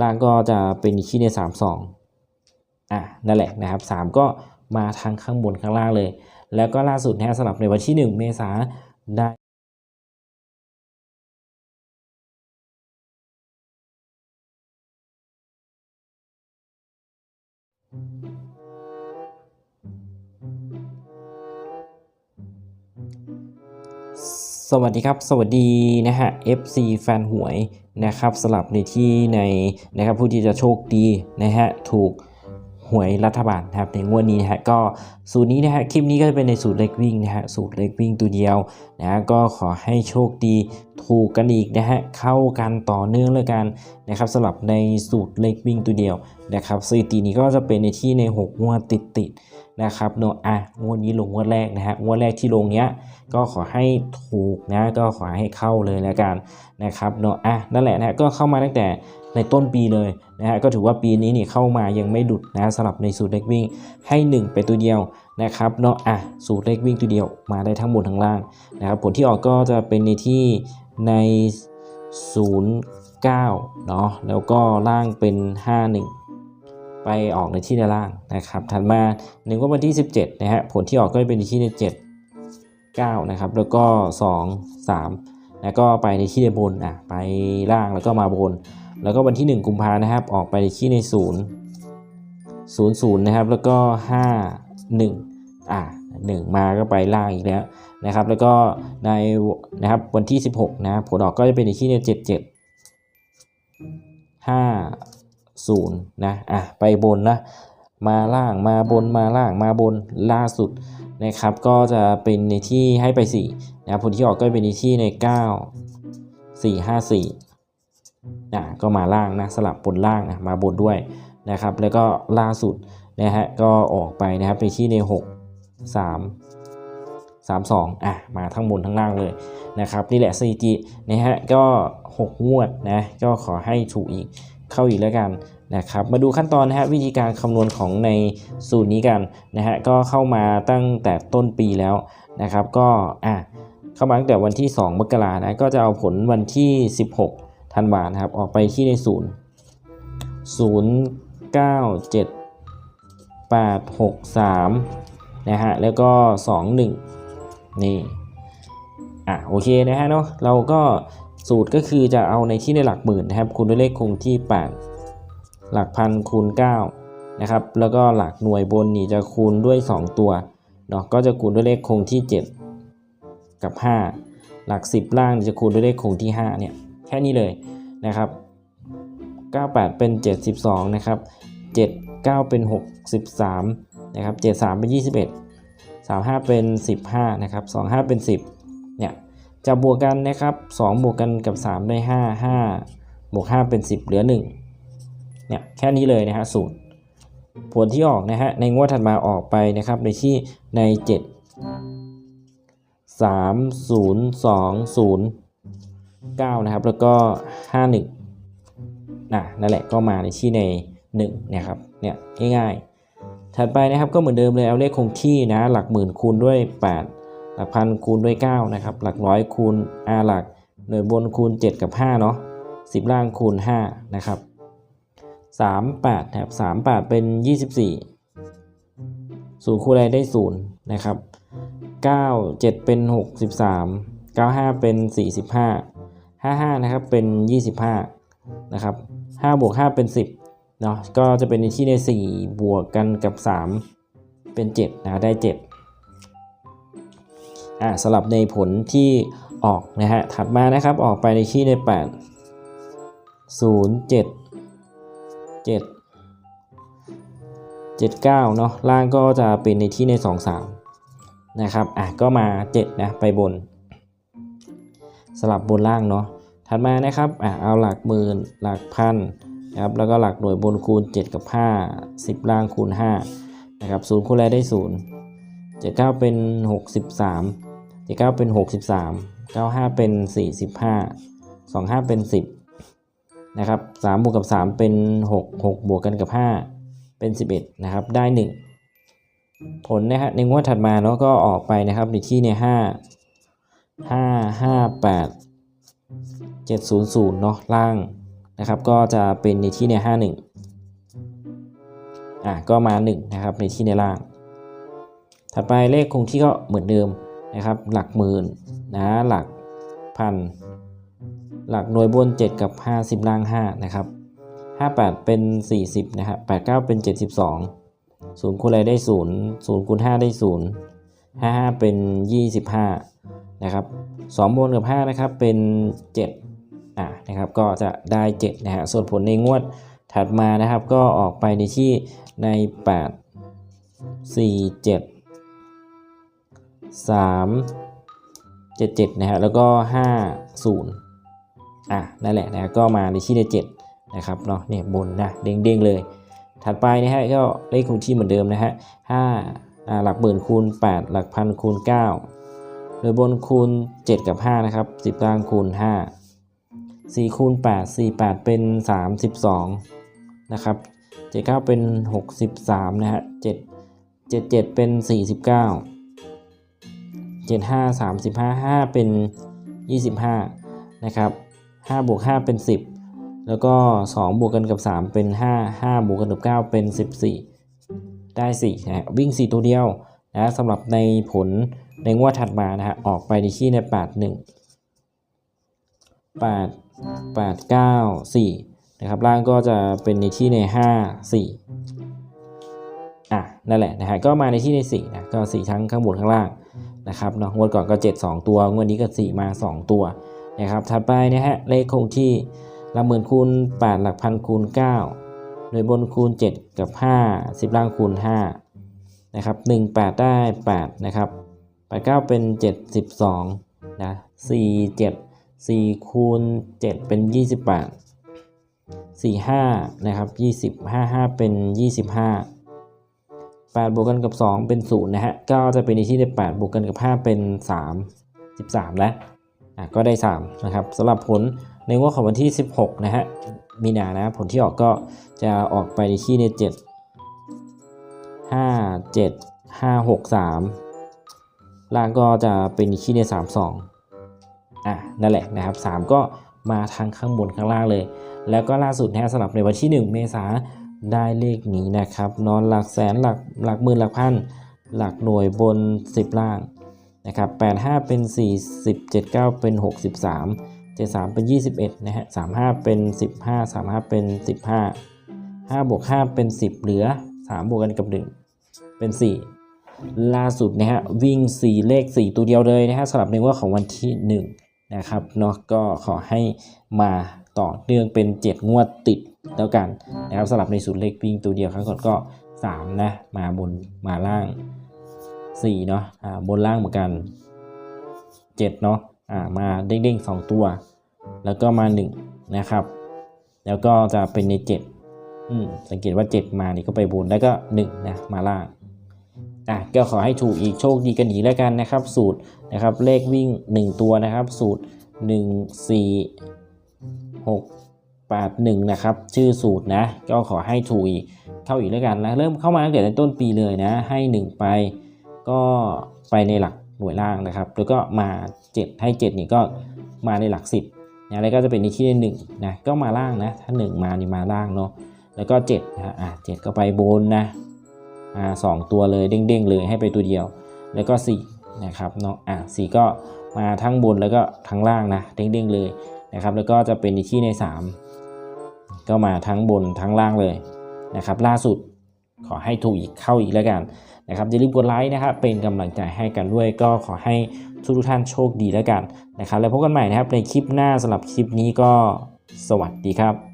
ล่างก็จะเป็นที่ในสามสองอะนั่นแหละนะครับสามก็มาทั้งข้างบนข้างล่างเลย แล้วก็ล่าสุดนะฮะสำหรับในวันที่หนึ่งเมษาได้สวัสดีครับ สวัสดีนะฮะ FC แฟนหวย นะครับสลับในที่ในนะครับผู้ที่จะโชคดีนะฮะถูกหวยรัฐบาลนะครับในงวดนี้นะฮะก็สูตรนี้นะฮะคลิปนี้ก็จะเป็นในสูตรเล็กวิ่งนะฮะสูตรเล็กวิ่งตัวเดียวนะฮะก็ขอให้โชคดีถูกกันอีกนะฮะเข้ากันต่อเนื่องเลยกันนะครับสลับในสูตรเล็กวิ่งตัวเดียวนะครับสถิตินี้ก็จะเป็นในที่ใน 6 งวดติดติดๆ นะครับเนาะอะงวดนี้ลงงวดแรกนะฮะงวดแรกที่ลงเนี้ยก็ขอให้ถูกนะก็ขอให้เข้าเลยแล้วกันนะครับเนาะอะนั่นแหละนะก็เข้ามาตั้งแต่ในต้นปีเลยนะฮะก็ถือว่าปีนี้นี่เข้ามายังไม่ดุดนะสำหรับในสูตรเล็กวิ่งให้ 1 เป็นตัวเดียวนะครับเนาะอะสูตรเล็กวิ่งตัวเดียวมาได้ทั้งบนทั้งล่างนะครับผลที่ออกก็จะเป็นในที่ใน 09เนาะแล้วก็ล่างเป็น 51 ไปออกในที่ในล่างนะครับ ถัดมาหนึ่งก็วันที่ 17นะฮะผลที่ออกก็จะเป็นที่ใน7 9นะครับแล้วก็ 2 3 แล้วก็ไปในที่ในบนอะไปล่างแล้วก็มาบน แล้วก็วันที่ 1 กุมภานะครับออกไปในที่ใน0 0 0นะครับแล้วก็ 5 1อะ1มาก็ไปล่างอีกแล้วนะครับ แล้วก็ในนะครับวันที่ 16นะผลออกก็จะเป็นในที่ใน7 7 5 0นะอะไปบนนะมาล่างมาบนมาล่างมาบนล่าสุดนะครับ ก็จะเป็นในที่ให้ไป4นะครับผลที่ออกก็เป็นในที่ใน 9 4 5 4อะก็มาล่างนะสลับบนล่างนะมาบนด้วยนะครับ แล้วก็ล่าสุดนะฮะก็ออกไปนะครับในที่ใน 6 3 3 2อะมาทั้งบนทั้งล่างเลยนะครับนี่แหละสถิตินะฮะก็ 6 งวดนะก็ขอให้ถูกอีกเข้าอีกแล้วกัน นะครับมาดูขั้นตอนนะฮะวิธีการคำนวณของในสูตรนี้กันนะฮะก็เข้ามาตั้งแต่ต้นปีแล้วนะครับ ก็อะเข้ามาตั้งแต่วันที่ 2 มกรานะก็จะเอาผลวันที่ 16 ธันวานะครับ ออกไปที่ในศูนย์ศูนย์เก้าเจ็ดแปดหกสามนะฮะแล้วก็2 1นี่อะโอเคนะฮะเนาะเราก็สูตรก็คือจะเอาในที่ในหลักหมื่นนะครับคูณด้วยเลขคงที่8 หลักพันคูณ9นะครับแล้วก็หลักหน่วยบนนี่จะคูณด้วย 2 ตัวเนาะก็จะคูณด้วยเลขคงที่ 7 กับ 5 หลัก 10 ล่างจะคูณด้วยเลขคงที่5เนี่ยแค่นี้เลยนะครับ 98 เป็น 72 นะครับ 79 เป็น 63 นะครับ 73 เป็น 21 35 เป็น 15 นะครับ 25 เป็น 10 เนี่ยจะบวกกันนะครับ 2 บวกกันกับ 3 ได้ 5 5 บวก 5 เป็น 10 เหลือ 1 เนี่ยแค่นี้เลยนะฮะสูตร ผลที่ออกนะฮะในงวดถัดมาออกไปนะครับในที่ใน 7 3 0 2 0 9นะครับแล้วก็ 51นะนั่นแหละก็มาในที่ใน1นะครับเนี่ยง่ายๆ ถัดไปนะครับก็เหมือนเดิมเลยเอาเลขคงที่นะหลักหมื่นคูณด้วย 8 หลักพันคูณด้วย9นะครับหลักร้อยคูณ r หลักหน่วยบนคูณ 7 กับ5เนาะ10 ล่างคูณ5นะครับ 38นะครับ38 เป็น 24ศูนย์คูณอะไรได้ 0 นะครับ 9 7 เป็น 63 95 เป็น 45 55 นะครับ เป็น 25 นะครับ5บวก 5 เป็น 10 เนาะก็จะเป็นในที่ใน 4 บวกกันกับ 3 เป็น 7 นะได้ 7 อ่าสลับในผลที่ออกนะฮะ ถัดมานะครับ ออกไปในที่ใน 8 0 7 7 79เนาะล่างก็จะเป็นในที่ใน2 3นะครับอะก็มา7นะไปบน สลับบนล่างเนาะถัดมานะครับอะเอาหลักหมื่นหลักพันนะครับแล้วก็หลักหน่วยบนคูณ 7 กับ 5 10 ล่างคูณ5นะครับ0คูณอะไรได้ 0 79 เป็น 63 79 เป็น 63 95 เป็น 45 25 เป็น 10 นะครับ3บวกกับ3เป็น6 6บวกกันกับ5เป็น11นะครับได้1ผลนะฮะในงวดถัดมาเนาะก็ออกไปนะครับในที่ใน5 5 5 8 700เนาะล่างนะครับ ก็จะเป็นในที่ในห้าหนึ่งอะก็มาหนึ่งนะครับในที่ในล่าง ถัดไปเลขคงที่ก็เหมือนเดิมนะครับ หลักหมื่นนะหลักพัน หลักหน่วยบน 7 กับ 50 ล่าง 5 นะครับ 58 เป็น 40 นะครับ 89 เป็น 72 0คูณอะไรได้ 0 0คูณ5ได้ 0 55 เป็น 25 นะครับ 2 บนกับ 5 นะครับ เป็น 7 อะนะครับ ก็จะได้ 7 นะฮะ ส่วนผลในงวดถัดมานะครับ ก็ออกไปในที่ใน 8 4 7 3 7 7 นะฮะ แล้วก็ 5 0 อะนั่นแหละนะก็มาในที่ใน7นะครับเนาะเนี่ยบนนะเด้งๆเลย ถัดไปนะฮะก็เลขคงที่เหมือนเดิมนะฮะห้าหลักหมื่นคูณ 8 หลักพันคูณ 9 โดยบนคูณ 7 กับ 5 นะครับ 10ล่างคูณ 5 4 คูณ 8 4 8 เป็น 32 นะครับ 79 เป็น 63 นะฮะ 7 7 7 เป็น 49 75 35 5 เป็น 25 นะครับ 5บวก5เป็น 10 แล้วก็ 2 บวกกันกับ 3 เป็น 5 5 บวกกันกับ 9 เป็น 14 ได้4นะวิ่ง 4 ตัวเดียวนะสำหรับในผลในงวดถัดมานะฮะออกไปในที่ใน8 1 8 8 9 4นะครับล่างก็จะเป็นในที่ใน 5 4อะนั่นแหละนะฮะก็มาในที่ใน4นะก็4ทั้งข้างบนข้างล่างนะครับเนาะงวดก่อนก็ 7 2 ตัว งวดนี้ก็ 4 มา 2 ตัว นะครับถัดไปนะฮะเลขคงที่หลักหมื่นคูณ8หลักพันคูณ9โดยบนคูณ 7 กับ 5 10ล่างคูณ5นะครับ1 8 ได้ 8 นะครับ8 9 เป็น 72นะ4 7 4คูณ7เป็น 28 4 5นะครับ20 5 5 เป็น 25 8 บวกกันกับ 2 เป็น 0 นะฮะ ก็จะเป็นในที่ได้8บวกกันกับ 5 เป็น 3 13 แล้ว อะก็ได้3นะครับสำหรับผลในงวดของวันที่ 16 นะฮะมีนานะผลที่ออกก็จะออกไปในที่ใน 7 5 7 5 6 3 ล่างก็จะเป็นที่ใน 3 2อะนั่นแหละนะครับ 3 ก็มาทางข้างบนข้างล่างเลย แล้วก็ล่าสุดนะฮะสำหรับในวันที่ 1 เมษาได้เลขนี้นะครับ นอนหลักแสนหลักหลักหมื่นหลักพันหลักหน่วยบน 10 ล่าง นะครับ85 เป็น 40 79 เป็น 63 73 เป็น 21 นะฮะ 35 เป็น 15 35 เป็น 15 5บวก5เป็น 10 เหลือ 3 บวกกันกับ 1 เป็น 4 ล่าสุดนะฮะ วิ่ง 4 เลข 4 ตัวเดียวเลยนะฮะสำหรับในงว่าของวันที่ 1 นะครับเนาะก็ขอให้มาต่อเนื่องเป็น 7 งวดติดแล้วกันนะครับสำหรับในสูตรเลขวิ่งตัวเดียวครั้งก่อนก็ 3 นะ มาบนมาล่าง 4เนาะอ่าบนล่างเหมือนกัน7เนาะอ่ามาเด้งๆ2ตัว แล้วก็มา1นะครับ แล้วก็จะเป็นใน7อืมสังเกตว่า7มานี่ก็ไปบนแล้วก็1นะมาล่างอะก็ขอให้ถูกอีกโชคดีกันอีกแล้วกันนะครับ สูตรนะครับเลขวิ่ง 1 ตัวนะครับ สูตร 1 4 6 8 1นะครับชื่อสูตรนะ ก็ขอให้ถูกอีกเข้าอีกแล้วกันนะเริ่มเข้ามาตั้งแต่ต้นปีเลยนะ ให้ 1 ไป ก็ไปในหลักหน่วยล่างนะครับ แล้วก็มา 7 ให้ 7 นี่ก็มาในหลัก 10นะแล้วก็จะเป็นในที่หนึ่งนะก็มาล่างนะถ้า 1 มานี่มาล่างเนาะแล้วก็7นะอะ7ก็ไปบนนะอ่าสองตัวเลยเด้งๆเลยให้ไปตัวเดียว แล้วก็4นะครับเนาะอะ4ก็มาทั้งบนแล้วก็ทั้งล่างนะเด้งๆเลยนะครับ แล้วก็จะเป็นในที่ใน 3 ก็มาทั้งบนทั้งล่างเลยนะครับ ล่าสุด ขอให้ถูกอีกเข้าอีกแล้วกันนะครับอย่าลืมกดไลค์นะครับเป็นกำลังใจให้กันด้วยก็ขอให้ทุกทุกท่านโชคดีแล้วกันนะครับแล้วพบกันใหม่นะครับในคลิปหน้าสำหรับคลิปนี้ก็สวัสดีครับ